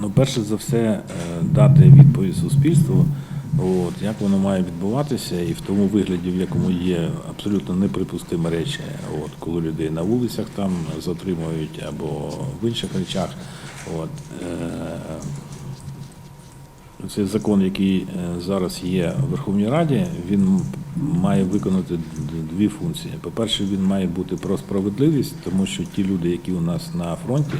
Ну, перше за все, е, дати відповідь суспільству, от, як воно має відбуватися, і в тому вигляді, в якому є абсолютно неприпустимі речі, от, коли людей на вулицях там затримують або в інших речах. От, е, цей закон, який е, зараз є в Верховній Раді, він має виконати дві функції. По-перше, він має бути про справедливість, тому що ті люди, які у нас на фронті,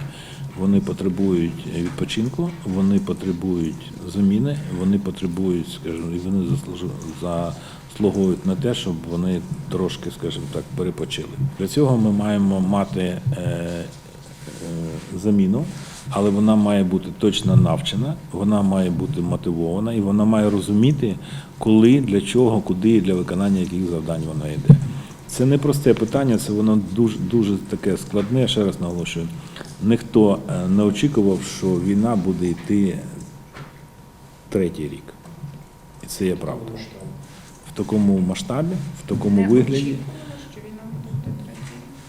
потребують відпочинку, вони потребують заміни, вони потребують, скажімо, і вони заслуговують на те, щоб вони трошки, скажімо так, перепочили. Для цього ми маємо мати е, е, заміну, але вона має бути точно навчена, вона має бути мотивована і вона має розуміти, коли, для чого, куди і для виконання яких завдань вона йде. Це не просте питання, це воно дуже дуже таке складне. Ще раз наголошую. Ніхто е, не очікував, що війна буде йти третій рік. І це є правда. В такому масштабі, в такому вигляді.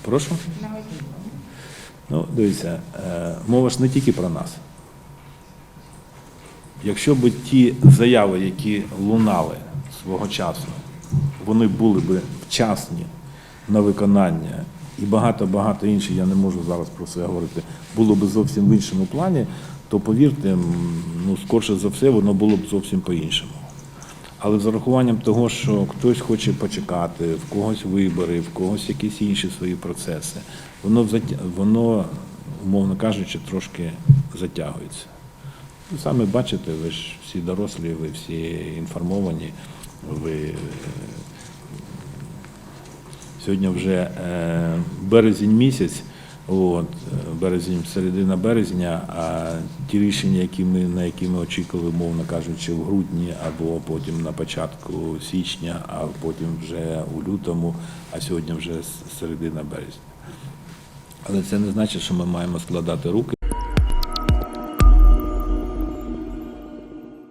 Прошу. Ну, дивіться, е, мова ж не тільки про нас. Якщо б ті заяви, які лунали свого часу, вони були б вчасні на виконання і багато-багато інших, я не можу зараз про це говорити, було б зовсім в іншому плані, то повірте, ну, скорше за все, воно було б зовсім по-іншому. Але з урахуванням того, що хтось хоче почекати, в когось вибори, в когось якісь інші свої процеси, воно, воно умовно кажучи, трошки затягується. Ви самі бачите, ви ж всі дорослі, ви всі інформовані, ви сьогодні вже е, березень місяць, от, березень, середина березня, а ті рішення, які ми, на які ми очікували, мовно кажучи, в грудні або потім на початку січня, а потім вже у лютому, а сьогодні вже середина березня. Але це не значить, що ми маємо складати руки.